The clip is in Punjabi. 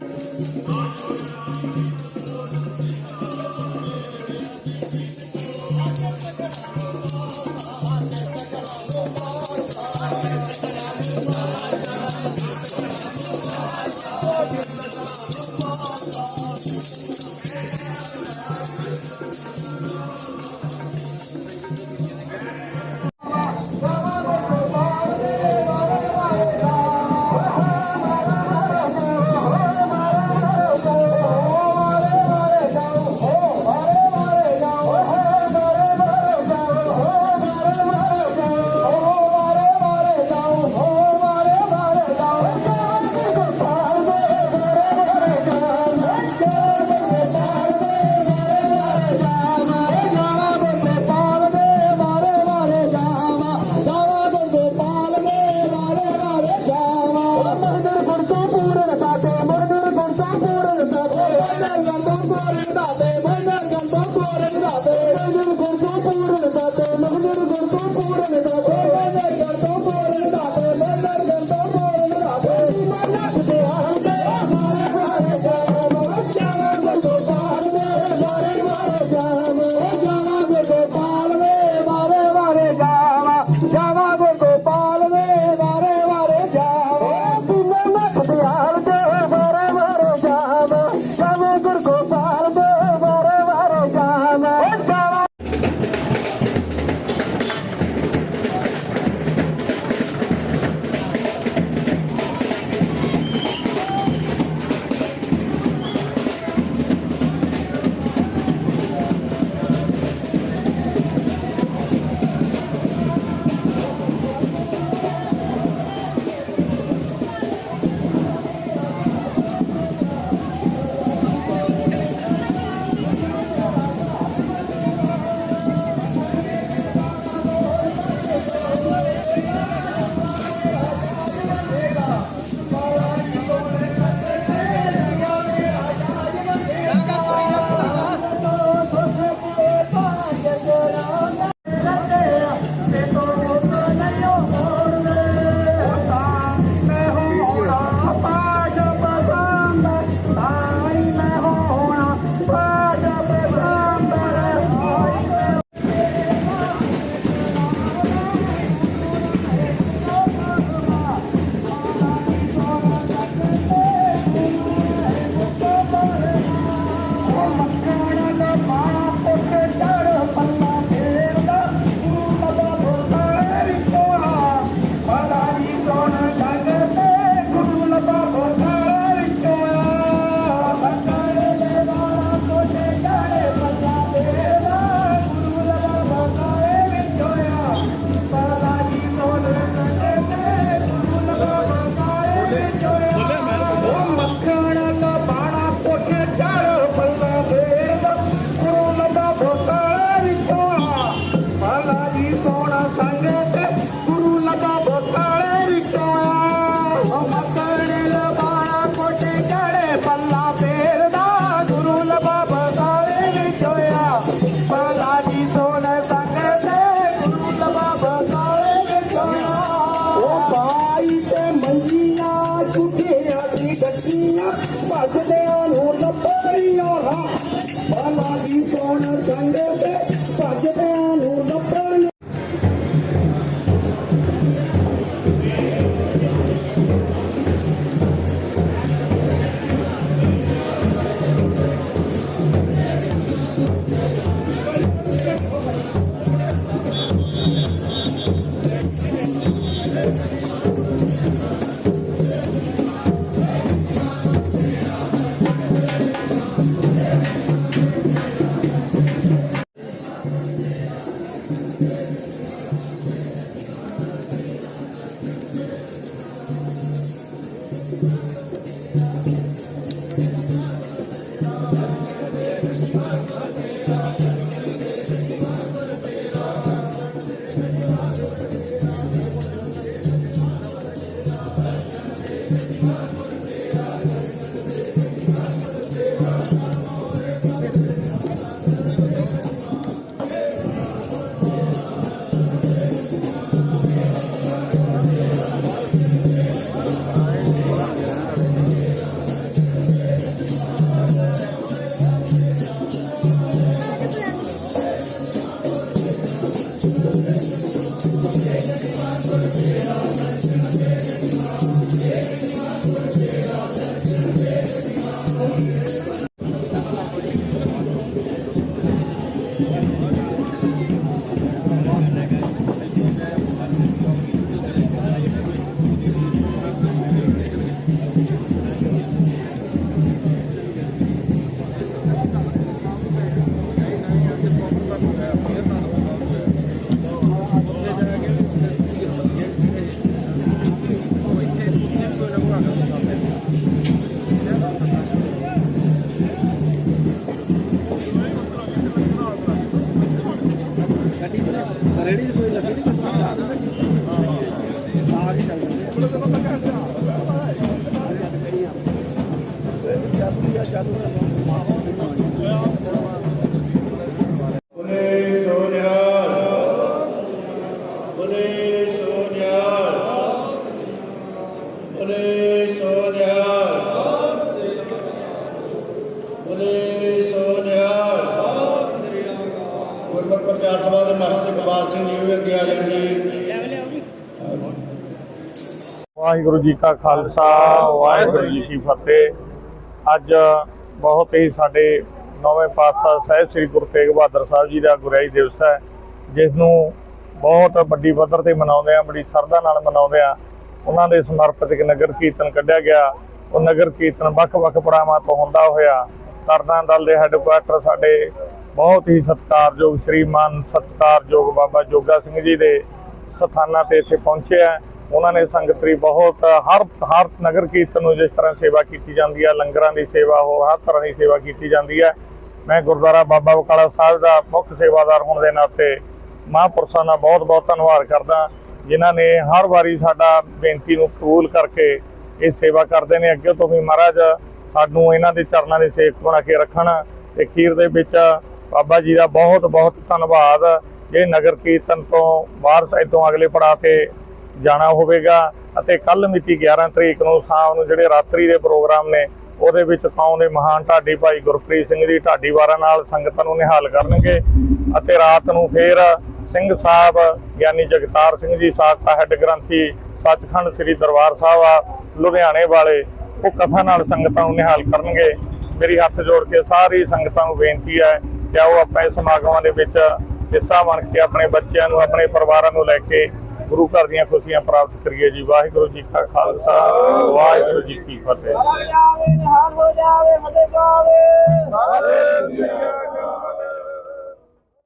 ਜਾਵਾ ਪੱਲਾ ਜੀ Thank you. Yeah. ਪ੍ਰਚਾਰ ਸਭਾ ਦੇ ਮਹਾਰਾਜ ਇਕਬਾਲ ਸਿੰਘ ਜੀ ਵੀ ਅੱਗੇ ਆ ਜਾਣਗੇ ਵਾਹਿਗੁਰੂ ਜੀ ਕਾ ਖਾਲਸਾ, ਵਾਹਿਗੁਰੂ ਜੀ ਕੀ ਫਤਿਹ। ਅੱਜ ਬਹੁਤ ਹੀ ਸਾਡੇ ਨੌਵੇਂ ਪਾਤਸ਼ਾਹ ਸਾਹਿਬ ਸ੍ਰੀ ਗੁਰੂ ਤੇਗ ਬਹਾਦਰ ਸਾਹਿਬ ਜੀ ਦਾ ਗੁਰਿਆਈ ਦਿਵਸ ਹੈ, ਜਿਸ ਨੂੰ ਬਹੁਤ ਵੱਡੀ ਪੱਧਰ ਤੇ ਮਨਾਉਂਦੇ ਆ ਬੜੀ ਸਰਦਾ ਨਾਲ ਮਨਾਉਂਦੇ ਆ ਉਹਨਾਂ ਦੇ ਸਮਰਪਿਤ ਇੱਕ ਨਗਰ ਕੀਰਤਨ ਕੱਢਿਆ ਗਿਆ। ਉਹ ਨਗਰ ਕੀਰਤਨ ਵੱਖ-ਵੱਖ ਪੜਾਵਾਂ ਤੋਂ ਹੁੰਦਾ ਹੋਇਆ। ਤਰਨਾ ਦਲ ਦੇ ਹੈੱਡਕੁਆਟਰ ਸਾਡੇ ਬਹੁਤ ਹੀ ਸਤਿਕਾਰਯੋਗ ਸ਼੍ਰੀਮਾਨ, ਸਤਿਕਾਰਯੋਗ ਬਾਬਾ ਜੋਗਾ ਸਿੰਘ ਜੀ ਦੇ ਸਥਾਨਾਂ ਤੇ ਇੱਥੇ ਪਹੁੰਚਿਆ ਉਹਨਾਂ ਨੇ ਸੰਗਤ ਦੀ ਬਹੁਤ ਹਰ ਹਰ ਨਗਰ ਕੀਰਤਨ ਨੂੰ ਜਿਸ ਤਰ੍ਹਾਂ ਸੇਵਾ ਕੀਤੀ ਜਾਂਦੀ ਹੈ ਲੰਗਰਾਂ ਦੀ ਸੇਵਾ ਹੋਰ ਹਰ ਤਰ੍ਹਾਂ ਦੀ ਸੇਵਾ ਕੀਤੀ ਜਾਂਦੀ ਹੈ ਮੈਂ ਗੁਰਦੁਆਰਾ ਬਾਬਾ ਬਕਾਲਾ ਸਾਹਿਬ ਦਾ ਮੁੱਖ ਸੇਵਾਦਾਰ ਹੋਣ ਦੇ ਨਾਤੇ ਮਹਾਂਪੁਰਸ਼ਾਂ ਦਾ ਬਹੁਤ ਬਹੁਤ ਧੰਨਵਾਦ ਕਰਦਾ ਜਿਨ੍ਹਾਂ ਨੇ ਹਰ ਵਾਰੀ ਸਾਡਾ ਬੇਨਤੀ ਨੂੰ ਕਬੂਲ ਕਰਕੇ ਇਹ ਸੇਵਾ ਕਰਦੇ ਨੇ। ਅੱਗੇ ਤੋਂ ਵੀ ਮਹਾਰਾਜ ਸਾਨੂੰ ਇਹਨਾਂ ਦੇ ਚਰਨਾਂ ਦੇ ਸੇਵਕ ਬਣਾ ਕੇ ਰੱਖਣ ਤੇ ਖੀਰ ਦੇ ਵਿੱਚ ਬਾਬਾ ਜੀ ਦਾ ਬਹੁਤ ਬਹੁਤ ਧੰਨਵਾਦ। ਜੇ ਨਗਰ ਕੀਰਤਨ ਤੋਂ ਬਾਹਰ ਸਾਈਡ ਤੋਂ ਅਗਲੇ ਪੜਾਅ ਤੇ ਜਾਣਾ ਹੋਵੇਗਾ ਅਤੇ ਕੱਲ ਮਿਤੀ 11 ਤਰੀਕ ਨੂੰ ਸ਼ਾਮ ਨੂੰ ਜਿਹੜੇ ਰਾਤਰੀ ਦੇ ਪ੍ਰੋਗਰਾਮ ਨੇ, ਉਹਦੇ ਵਿੱਚ ਕੌਮ ਦੇ ਮਹਾਨ ਢਾਡੀ ਭਾਈ ਗੁਰਪ੍ਰੀਤ ਸਿੰਘ ਜੀ ਢਾਡੀਵਾਰਾਂ ਨਾਲ ਸੰਗਤਾਂ ਨੂੰ ਨਿਹਾਲ ਕਰਨਗੇ ਅਤੇ ਰਾਤ ਨੂੰ ਫੇਰ ਸਿੰਘ ਸਾਹਿਬ, ਗਿਆਨੀ ਜਗਤਾਰ ਸਿੰਘ ਜੀ ਸਾਖਾ ਹੈੱਡ ਗ੍ਰੰਥੀ ਸੱਚਖੰਡ ਸ੍ਰੀ ਦਰਬਾਰ ਸਾਹਿਬ ਆ, ਲੁਧਿਆਣੇ ਵਾਲੇ, ਉਹ ਕਥਾ ਨਾਲ ਸੰਗਤਾਂ ਨੂੰ ਨਿਹਾਲ ਕਰਨਗੇ। ਮੇਰੀ ਹੱਥ ਜੋੜ ਕੇ ਸਾਰੀ ਸੰਗਤਾਂ ਨੂੰ ਬੇਨਤੀ ਹੈ ਕਿ ਉਹ ਆਪਾਂ ਸਮਾਗਮਾਂ ਦੇ ਵਿੱਚ ਹਿੱਸਾ ਬਣ ਕੇ ਆਪਣੇ ਬੱਚਿਆਂ ਨੂੰ ਆਪਣੇ ਪਰਿਵਾਰਾਂ ਨੂੰ ਲੈ ਕੇ ਗੁਰੂ ਘਰ ਦੀਆਂ ਖੁਸ਼ੀਆਂ ਪ੍ਰਾਪਤ ਕਰੀਏ ਜੀ। ਵਾਹਿਗੁਰੂ ਜੀ ਕਾ ਖਾਲਸਾ ਵਾਹਿਗੁਰੂ ਜੀ ਕੀ ਫਤਿਹ।